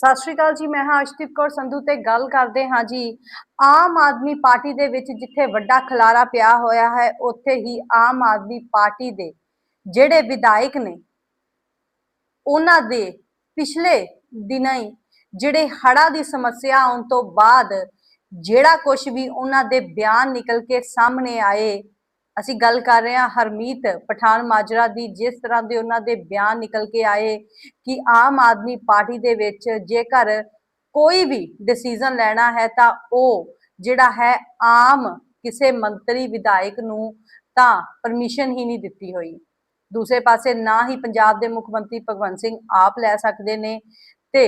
ਸਤਿ ਸ਼੍ਰੀ ਅਕਾਲ ਜੀ, ਮੈਂ ਹਾਂ ਅਸ਼ਦੀਪ ਕੌਰ ਸੰਧੂ ਤੇ ਗੱਲ ਕਰਦੇ ਹਾਂ ਜੀ। ਆਮ ਆਦਮੀ ਪਾਰਟੀ ਦੇ ਵਿੱਚ ਜਿੱਥੇ ਵੱਡਾ ਖਲਾਰਾ ਪਿਆ ਹੋਇਆ ਹੈ, ਉੱਥੇ ਹੀ ਆਮ ਆਦਮੀ ਪਾਰਟੀ ਦੇ ਜਿਹੜੇ ਵਿਧਾਇਕ ਨੇ, ਉਹਨਾਂ ਦੇ ਪਿਛਲੇ ਦਿਨਾਂ ਹੀ ਜਿਹੜੇ ਹੜਾ ਦੀ ਸਮੱਸਿਆ ਆਉਣ ਤੋਂ ਬਾਅਦ ਜਿਹੜਾ ਕੁਝ ਵੀ ਉਹਨਾਂ ਦੇ ਬਿਆਨ ਨਿਕਲ ਕੇ ਸਾਹਮਣੇ ਆਏ ਅਸੀਂ ਗੱਲ ਕਰ ਰਹੇ ਹਾਂ ਹਰਮੀਤ ਪਠਾਨ ਮਾਜਰਾ ਦੀ, ਜਿਸ ਤਰ੍ਹਾਂ ਦੇ ਉਹਨਾਂ ਦੇ ਬਿਆਨ ਨਿਕਲ ਕੇ ਆਏ ਕਿ ਆਮ ਆਦਮੀ ਪਾਰਟੀ ਦੇ ਵਿੱਚ ਜੇਕਰ ਕੋਈ ਵੀ ਡਿਸੀਜਨ ਲੈਣਾ ਹੈ ਤਾਂ ਉਹ ਜਿਹੜਾ ਹੈ ਆਮ ਕਿਸੇ ਮੰਤਰੀ ਵਿਧਾਇਕ ਨੂੰ ਤਾਂ ਪਰਮਿਸ਼ਨ ਹੀ ਨਹੀਂ ਦਿੱਤੀ ਹੋਈ। ਦੂਸਰੇ ਪਾਸੇ ਨਾ ਹੀ ਪੰਜਾਬ ਦੇ ਮੁੱਖ ਮੰਤਰੀ ਭਗਵੰਤ ਸਿੰਘ ਆਪ ਲੈ ਸਕਦੇ ਨੇ ਤੇ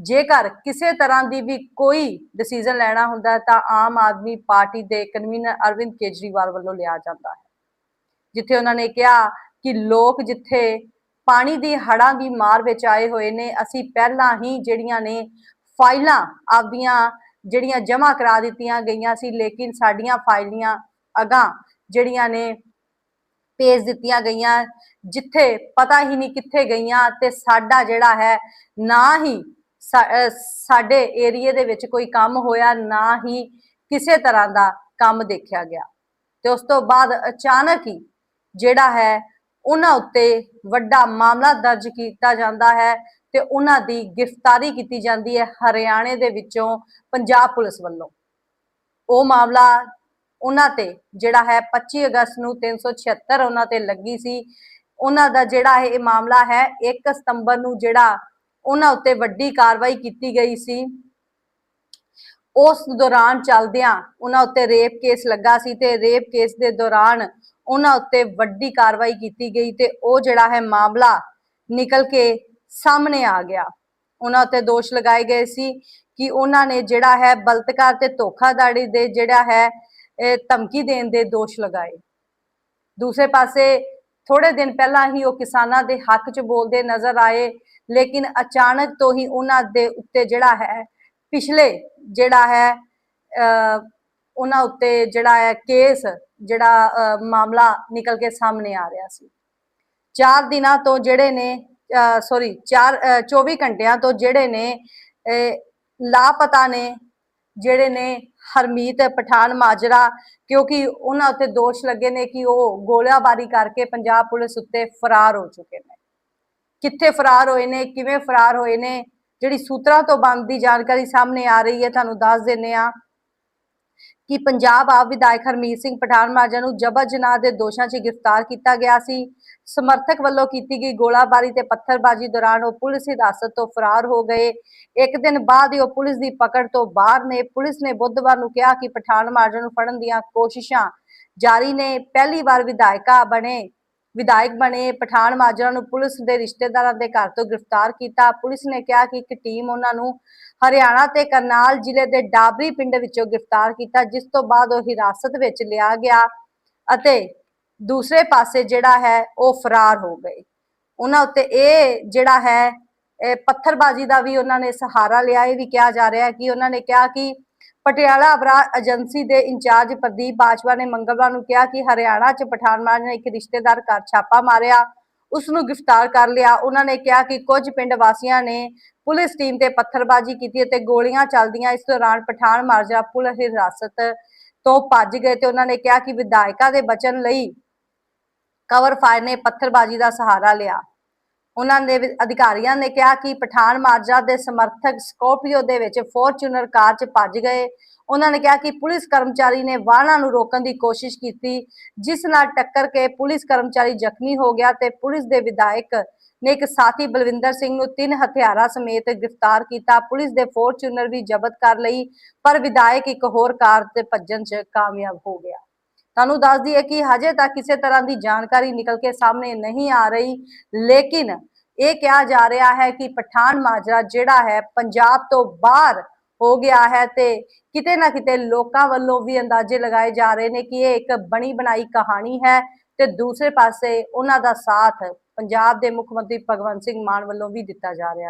ਜੇਕਰ ਕਿਸੇ ਤਰ੍ਹਾਂ ਦੀ ਵੀ ਕੋਈ ਡਿਸੀਜਨ ਲੈਣਾ ਹੁੰਦਾ ਤਾਂ ਆਮ ਆਦਮੀ ਪਾਰਟੀ ਦੇ ਕਨਵੀਨਰ ਅਰਵਿੰਦ ਕੇਜਰੀਵਾਲ ਵੱਲੋਂ ਲਿਆ ਜਾਂਦਾ ਹੈ। ਜਿੱਥੇ ਉਹਨਾਂ ਨੇ ਕਿਹਾ ਕਿ ਲੋਕ ਜਿੱਥੇ ਪਾਣੀ ਦੀ ਹੜਾਂ ਦੀ ਮਾਰ ਵਿੱਚ ਆਏ ਹੋਏ ਨੇ, ਅਸੀਂ ਪਹਿਲਾਂ ਹੀ ਜਿਹੜੀਆਂ ਨੇ ਫਾਈਲਾਂ ਆਪਦੀਆਂ ਜਿਹੜੀਆਂ ਜਮ੍ਹਾਂ ਕਰਾ ਦਿੱਤੀਆਂ ਗਈਆਂ ਸੀ, ਲੇਕਿਨ ਸਾਡੀਆਂ ਫਾਈਲੀਆਂ ਅਗਾਂ ਜਿਹੜੀਆਂ ਨੇ ਭੇਜ ਦਿੱਤੀਆਂ ਗਈਆਂ, ਜਿੱਥੇ ਪਤਾ ਹੀ ਨਹੀਂ ਕਿੱਥੇ ਗਈਆਂ ਤੇ ਸਾਡਾ ਜਿਹੜਾ ਹੈ ਨਾ ਹੀ ਸਾਡੇ ਏਰੀਏ ਦੇ ਵਿੱਚ ਕੋਈ ਕੰਮ ਹੋਇਆ ਨਾ ਹੀ ਕਿਸੇ ਤਰ੍ਹਾਂ ਦਾ ਕੰਮ ਦੇਖਿਆ ਗਿਆ। ਤੇ ਉਸ ਤੋਂ ਬਾਅਦ ਅਚਾਨਕ ਹੀ ਜਿਹੜਾ ਹੈ, ਉਹਨਾਂ ਉੱਤੇ ਵੱਡਾ ਮਾਮਲਾ ਦਰਜ ਕੀਤਾ ਜਾਂਦਾ ਹੈ ਤੇ ਉਹਨਾਂ ਦੀ ਗ੍ਰਿਫਤਾਰੀ ਕੀਤੀ ਜਾਂਦੀ ਹੈ ਹਰਿਆਣੇ ਦੇ ਵਿੱਚੋਂ ਪੰਜਾਬ ਪੁਲਿਸ ਵੱਲੋਂ। ਉਹ ਮਾਮਲਾ ਉਹਨਾਂ ਤੇ ਜਿਹੜਾ ਹੈ 25 ਅਗਸਤ ਨੂੰ 376 ਉਹਨਾਂ ਤੇ ਲੱਗੀ ਸੀ। ਉਹਨਾਂ ਦਾ ਜਿਹੜਾ ਇਹ ਮਾਮਲਾ ਹੈ 1 ਸਤੰਬਰ ਨੂੰ ਜਿਹੜਾ ਉਹਨਾਂ ਉੱਤੇ ਵੱਡੀ ਕਾਰਵਾਈ ਕੀਤੀ ਗਈ ਸੀ। ਉਸ ਦੌਰਾਨ ਚੱਲਦਿਆਂ ਉਹਨਾਂ ਉੱਤੇ ਰੇਪ ਕੇਸ ਲੱਗਾ ਸੀ ਤੇ ਰੇਪ ਕੇਸ ਦੇ ਦੌਰਾਨ ਉਹਨਾਂ ਉੱਤੇ ਵੱਡੀ ਕਾਰਵਾਈ ਕੀਤੀ ਗਈ ਤੇ ਉਹ ਜਿਹੜਾ ਹੈ ਮਾਮਲਾ ਨਿਕਲ ਕੇ ਸਾਹਮਣੇ ਆ ਗਿਆ। ਉਹਨਾਂ ਉੱਤੇ ਦੋਸ਼ ਲਗਾਏ ਗਏ ਸੀ ਕਿ ਉਹਨਾਂ ਨੇ ਜਿਹੜਾ ਹੈ ਬਲਤਕਾਰ ਤੇ ਧੋਖਾਧੜੀ ਦੇ ਜਿਹੜਾ ਹੈ ਧਮਕੀ ਦੇਣ ਦੇ ਦੋਸ਼ ਲਗਾਏ। ਦੂਸਰੇ ਪਾਸੇ ਥੋੜੇ ਦਿਨ ਪਹਿਲਾਂ ਹੀ ਉਹ ਕਿਸਾਨਾਂ ਦੇ ਹੱਕ 'ਚ ਬੋਲਦੇ ਨਜ਼ਰ ਆਏ ਲੇਕਿਨ ਅਚਾਨਕ ਤੋਂ ਹੀ ਉਹਨਾਂ ਦੇ ਉੱਤੇ ਜਿਹੜਾ ਹੈ ਪਿਛਲੇ ਜਿਹੜਾ ਹੈ ਅਹ, ਉਹਨਾਂ ਉੱਤੇ ਜਿਹੜਾ ਹੈ ਕੇਸ ਜਿਹੜਾ ਅਹ, ਮਾਮਲਾ ਨਿਕਲ ਕੇ ਸਾਹਮਣੇ ਆ ਰਿਹਾ ਸੀ। ਚਾਰ ਦਿਨਾਂ ਤੋਂ ਜਿਹੜੇ ਨੇ ਸੌਰੀ ਚਾਰ ਅਹ, 24 ਘੰਟਿਆਂ ਤੋਂ ਜਿਹੜੇ ਨੇ ਲਾਪਤਾ ਨੇ ਜਿਹੜੇ ਨੇ ਹਰਮੀਤ ਪਠਾਨ ਮਾਜਰਾ ਕਿਉਂਕਿ ਉਹਨਾਂ ਉੱਤੇ ਦੋਸ਼ ਲੱਗੇ ਨੇ ਕਿ ਉਹ ਗੋਲੀਬਾਰੀ ਕਰਕੇ ਪੰਜਾਬ ਪੁਲਿਸ ਉੱਤੇ ਫਰਾਰ ਹੋ ਚੁੱਕੇ ਨੇ। ਕਿੱਥੇ ਫਰਾਰ ਹੋਏ ਨੇ, ਕਿਵੇਂ ਫਰਾਰ ਹੋਏ ਨੇ, ਜਿਹੜੀ ਸੂਤਰਾਂ ਤੋਂ ਬਣਦੀ ਜਾਣਕਾਰੀ ਸਾਹਮਣੇ ਆ ਰਹੀ ਹੈ, ਤੁਹਾਨੂੰ ਦੱਸ ਦਿੰਨੇ ਆ ਕਿ ਪੰਜਾਬ ਆਪ ਵਿਧਾਇਕ ਹਰਮੀਤ ਸਿੰਘ ਪਠਾਨ ਮਾਜਰਾ ਨੂੰ ਜਬਰ ਜਨਾਹ ਦੇ ਦੋਸ਼ਾਂ 'ਚ ਗ੍ਰਿਫਤਾਰ ਕੀਤਾ ਗਿਆ ਸੀ। ਸਮਰਥਕ ਵੱਲੋਂ ਕੀਤੀ ਗਈ ਗੋਲਾਬਾਰੀ ਤੇ ਪੱਥਰਬਾਜ਼ੀ ਦੌਰਾਨ ਉਹ ਪੁਲਿਸ ਹਿਰਾਸਤ ਤੋਂ ਫਰਾਰ ਹੋ ਗਏ। ਇੱਕ ਦਿਨ ਬਾਅਦ ਹੀ ਉਹ ਪੁਲਿਸ ਦੀ ਪਕੜ ਤੋਂ ਬਾਹਰ ਨੇ। ਪੁਲਿਸ ਨੇ ਬੁੱਧਵਾਰ ਨੂੰ ਕਿਹਾ ਕਿ ਪਠਾਨ ਮਾਜਰਾ ਨੂੰ ਫੜਨ ਦੀਆਂ ਕੋਸ਼ਿਸ਼ਾਂ ਜਾਰੀ ਨੇ। ਪਹਿਲੀ ਵਾਰ ਵਿਧਾਇਕਾ ਬਣੇ। ਵਿਧਾਇਕ ਬਣੇ, ਪਠਾਨ ਮਾਜਰਾ ਨੂੰ ਪੁਲਿਸ ਦੇ ਰਿਸ਼ਤੇਦਾਰਾਂ ਦੇ ਘਰ ਤੋਂ ਗ੍ਰਿਫਤਾਰ ਕੀਤਾ। ਪੁਲਿਸ ਨੇ ਕਿਹਾ ਕਿ ਇੱਕ ਟੀਮ ਉਹਨਾਂ ਨੂੰ ਹਰਿਆਣਾ ਤੇ ਕਰਨਾਲ ਜ਼ਿਲ੍ਹੇ ਦੇ ਡਾਬਰੀ ਪਿੰਡ ਵਿੱਚੋਂ ਗ੍ਰਿਫਤਾਰ ਕੀਤਾ, ਜਿਸ ਤੋਂ ਬਾਅਦ ਉਹ ਹਿਰਾਸਤ ਵਿੱਚ ਲਿਆ ਗਿਆ ਅਤੇ ਦੂਸਰੇ ਪਾਸੇ ਜਿਹੜਾ ਹੈ ਉਹ ਫਰਾਰ ਹੋ ਗਏ। ਉਹਨਾਂ ਉੱਤੇ ਇਹ ਜਿਹੜਾ ਹੈ, ਇਹ ਪੱਥਰਬਾਜ਼ੀ ਦਾ ਵੀ ਉਹਨਾਂ ਨੇ ਸਹਾਰਾ ਲਿਆ। ਇਹ ਵੀ ਕਿਹਾ ਜਾ ਰਿਹਾ ਹੈ ਕਿ ਉਹਨਾਂ ਨੇ ਕਿਹਾ ਕਿ ਪਟਿਆਲਾ ਅਪਰਾਧ ਏਜੰਸੀ ਦੇ ਇੰਚਾਰਜ ਪ੍ਰਦੀਪ ਬਾਜਵਾ ਨੇ ਮੰਗਲਵਾਰ ਨੂੰ ਕਿਹਾ ਕਿ ਹਰਿਆਣਾ 'ਚ ਪਠਾਨਮਾਰ ਨੇ ਇੱਕ ਰਿਸ਼ਤੇਦਾਰ ਘਰ ਛਾਪਾ ਮਾਰਿਆ ਉਸ ਨੂੰ ਗ੍ਰਿਫਤਾਰ ਕਰ ਲਿਆ। ਉਹਨਾਂ ਨੇ ਕਿਹਾ ਕਿ ਕੁਝ ਪਿੰਡ ਵਾਸੀਆਂ ਨੇ ਪੁਲਿਸ ਟੀਮ ਤੇ ਪੱਥਰਬਾਜ਼ੀ ਕੀਤੀ ਅਤੇ ਗੋਲੀਆਂ ਚੱਲਦੀਆਂ ਇਸ ਦੌਰਾਨ ਪਠਾਨ ਮਾਜਰਾ ਪੁਲ ਹਿਰਾਸਤ ਤੋਂ ਭੱਜ ਗਏ ਤੇ ਉਹਨਾਂ ਨੇ ਕਿਹਾ ਕਿ ਵਿਧਾਇਕਾ ਦੇ ਬਚਨ ਲਈ ਕਵਰ ਫਾਇਰ ਨੇ ਪੱਥਰਬਾਜ਼ੀ ਦਾ ਸਹਾਰਾ ਲਿਆ। ਉਹਨਾਂ ਦੇ ਅਧਿਕਾਰੀਆਂ ਨੇ ਕਿਹਾ ਕਿ ਪਠਾਨ ਮਾਜਰਾ ਦੇ ਸਮਰਥਕ ਸਕੋਰਪੀਓ ਦੇ ਵਿੱਚ ਫੋਰਚੂਨਰ ਕਾਰ 'ਚ ਭੱਜ ਗਏ। ਉਹਨਾਂ ਨੇ ਕਿਹਾ ਕਿ ਪੁਲਿਸ ਕਰਮਚਾਰੀ ਨੇ ਵਾਹਨਾਂ ਨੂੰ ਰੋਕਣ ਦੀ ਕੋਸ਼ਿਸ਼ ਕੀਤੀ, ਜਿਸ ਨਾਲ ਟੱਕਰ ਕੇ ਪੁਲਿਸ ਕਰਮਚਾਰੀ ਜ਼ਖਮੀ ਹੋ ਗਿਆ ਤੇ ਪੁਲਿਸ ਦੇ ਵਿਧਾਇਕ ਨੇ ਇੱਕ ਸਾਥੀ ਬਲਵਿੰਦਰ ਸਿੰਘ ਨੂੰ ਤਿੰਨ ਹਥਿਆਰਾਂ ਸਮੇਤ ਗ੍ਰਿਫਤਾਰ ਕੀਤਾ। ਪੁਲਿਸ ਦੇ ਫੋਰਚੂਨਰ ਵੀ ਜ਼ਬਤ ਕਰ ਲਈ, ਪਰ ਵਿਧਾਇਕ ਇੱਕ ਹੋਰ ਕਾਰ ਤੇ ਭੱਜਣ 'ਚ ਕਾਮਯਾਬ ਹੋ ਗਿਆ। ਤੁਹਾਨੂੰ ਦੱਸ ਦਈਏ ਕਿ ਹਜੇ ਤੱਕ ਕਿਸੇ ਤਰ੍ਹਾਂ ਦੀ ਜਾਣਕਾਰੀ ਨਿਕਲ ਕੇ ਸਾਹਮਣੇ ਨਹੀਂ ਆ ਰਹੀ, ਲੇਕਿਨ ਇਹ ਕਿਹਾ ਜਾ ਰਿਹਾ ਹੈ ਕਿ ਪਠਾਨ ਮਾਜਰਾ ਜਿਹੜਾ ਹੈ ਪੰਜਾਬ ਤੋਂ ਬਾਹਰ ਹੋ ਗਿਆ ਹੈ ਤੇ ਕਿਤੇ ਨਾ ਕਿਤੇ ਲੋਕਾਂ ਵੱਲੋਂ ਵੀ ਅੰਦਾਜ਼ੇ ਲਗਾਏ ਜਾ ਰਹੇ ਨੇ ਕਿ ਇਹ ਇੱਕ ਬਣੀ ਬਣਾਈ ਕਹਾਣੀ ਹੈ ਤੇ ਦੂਸਰੇ ਪਾਸੇ ਉਹਨਾਂ ਦਾ ਸਾਥ ਪੰਜਾਬ ਦੇ ਮੁੱਖ ਮੰਤਰੀ ਭਗਵੰਤ ਸਿੰਘ ਮਾਨ ਵੱਲੋਂ ਵੀ ਦਿੱਤਾ ਜਾ ਰਿਹਾ ਹੈ।